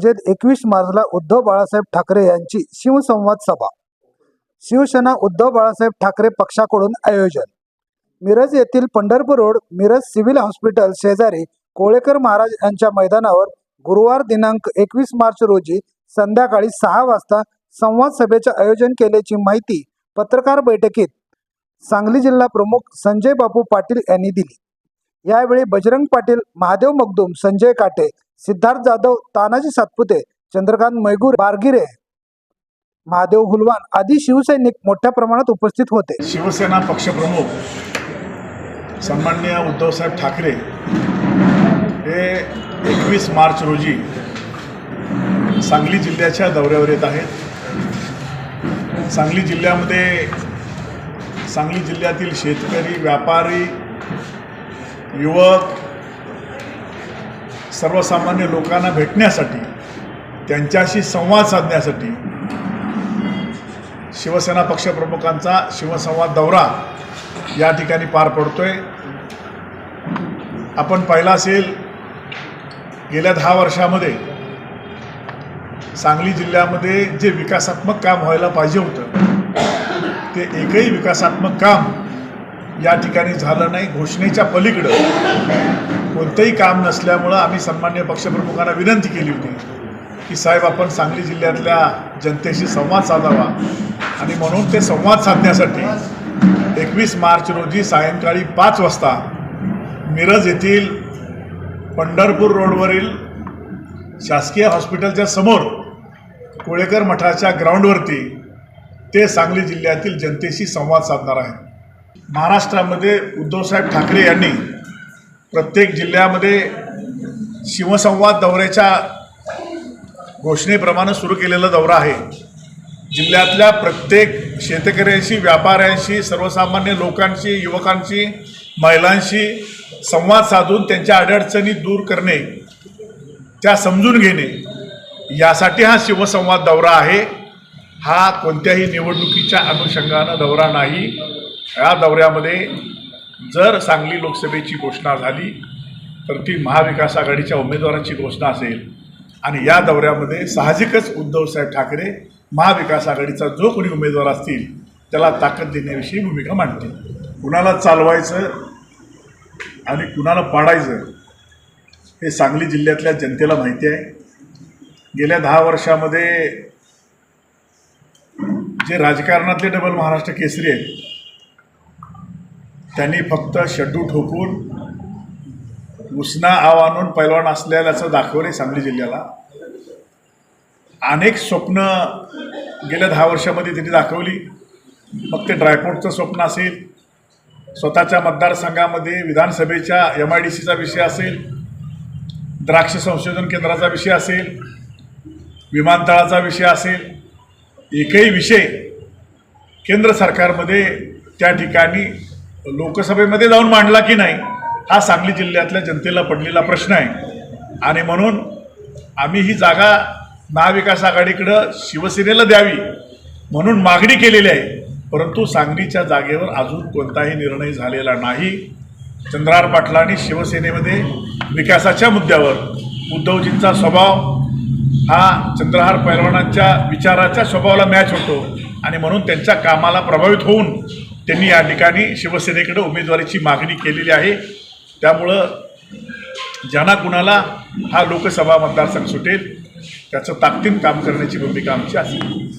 मिरजेत एकवीस मार्चला उद्धव बाळासाहेब ठाकरे यांची शिवसंवाद सभा. शिवसेना उद्धव बाळासाहेब ठाकरे पक्षाकडून आयोजन. मिरज येथील Pandharpur road Miraj civil hospital शेजारी कोळेकर महाराज यांच्या मैदानावर गुरुवार दिनांक एकवीस मार्च रोजी संध्याकाळी सहा वाजता संवाद सभेचे आयोजन केल्याची माहिती पत्रकार बैठकीत सांगली जिल्हा प्रमुख संजय बापू पाटील यांनी दिली. यावेळी बजरंग पाटील महादेव मगदूम संजय काटे सिद्धार्थ जाधव तानाजी सातपुते चंद्रकांत मैगूर बारगिरे महादेव हुलवान आदी शिवसैनिक मोठ्या प्रमाणात उपस्थित होते. शिवसेना पक्षप्रमुख सन्माननीय उद्धवसाहेब ठाकरे हे एकवीस मार्च रोजी सांगली जिल्ह्याच्या दौऱ्यावर येत आहेत. सांगली जिल्ह्यामध्ये सांगली जिल्ह्यातील शेतकरी व्यापारी युवक सर्वसामान्य लोकांना भेटण्यासाठी त्यांच्याशी संवाद साधण्यासाठी शिवसेना पक्षप्रमुखांचा शिवसंवाद दौरा या ठिकाणी पार पडतोय. आपण पाहिला असेल गेल्या दहा वर्षामध्ये सांगली जिल्ह्यामध्ये जे विकासात्मक काम व्हायला पाहिजे होतं ते एकही विकासात्मक काम या ठिकाणी झालं नाही घोषणेच्या पलीकडं कोणतंही काम नसल्यामुळं आम्ही सन्मान्य पक्षप्रमुखांना विनंती केली होती की साहेब आपण सांगली जिल्ह्यातल्या जनतेशी संवाद साधावा. आणि म्हणून ते संवाद साधण्यासाठी एकवीस मार्च रोजी सायंकाळी पाच वाजता मिरज येथील पंढरपूर रोडवरील शासकीय हॉस्पिटलच्या समोर कोळेकर मठाच्या ग्राउंडवरती ते सांगली जिल्ह्यातील जनतेशी संवाद साधणार आहे महाराष्ट्रामध्ये उद्धवसाहेब ठाकरे यांनी प्रत्येक जिल्ह्यामध्ये शिवसंवाद दौऱ्याच्या घोषणेप्रमाणे सुरू केलेला दौरा आहे. जिल्ह्यातल्या प्रत्येक शेतकऱ्यांशी व्यापाऱ्यांशी सर्वसामान्य लोकांशी युवकांशी महिलांशी संवाद साधून त्यांच्या अडचणी दूर करणे त्या समजून घेणे यासाठी हा शिवसंवाद दौरा आहे. हा कोणत्याही निवडणुकीच्या अनुषंगानं दौरा नाही. या दौऱ्यामध्ये जर सांगली लोकसभेची घोषणा झाली तर ती महाविकास आघाडीच्या उमेदवारांची घोषणा असेल. आणि या दौऱ्यामध्ये साहजिकच उद्धवसाहेब ठाकरे महाविकास आघाडीचा जो कोणी उमेदवार असतील त्याला ताकद देण्याविषयी भूमिका मांडतील. कुणाला चालवायचं आणि कुणाला पाडायचं हे सांगली जिल्ह्यातल्या जनतेला माहिती आहे. गेल्या दहा वर्षामध्ये जे राजकारणातले डबल महाराष्ट्र केसरी आहेत त्यांनी फक्त शटू ठोकून उसना आव आणून पैलवान असलेल्याचं दाखवले सांगली जिल्ह्याला. अनेक स्वप्न गेल्या दहा वर्षामध्ये त्यांनी दाखवली. मग ते ड्रायपोर्टचं स्वप्न असेल स्वतःच्या मतदारसंघामध्ये विधानसभेच्या एम आय डी सीचा विषय असेल द्राक्ष संशोधन केंद्राचा विषय असेल विमानतळाचा विषय असेल एकही विषय केंद्र सरकारमध्ये त्या ठिकाणी लोकसभेमध्ये जाऊन मांडला की नाही हा सांगली जिल्ह्यातल्या जनतेला पडलेला प्रश्न आहे. आणि म्हणून आम्ही ही जागा महाविकास आघाडीकडं शिवसेनेला द्यावी म्हणून मागणी केलेली आहे. परंतु सांगलीच्या जागेवर अजून कोणताही निर्णय झालेला नाही. चंद्रहार पाटलांनी शिवसेनेमध्ये विकासाच्या मुद्द्यावर उद्धवजींचा स्वभाव हा चंद्रहार पैलवानांच्या विचाराच्या स्वभावाला मॅच होतो. आणि म्हणून त्यांच्या कामाला प्रभावित होऊन त्यांनी या ठिकाणी शिवसेनेकडे उमेदवारीची मागणी केलेली आहे. त्यामुळं ज्यांना कुणाला हा लोकसभा मतदारसंघ सुटेल त्याचं ताकदीन काम करण्याची भूमिका आमची असेल.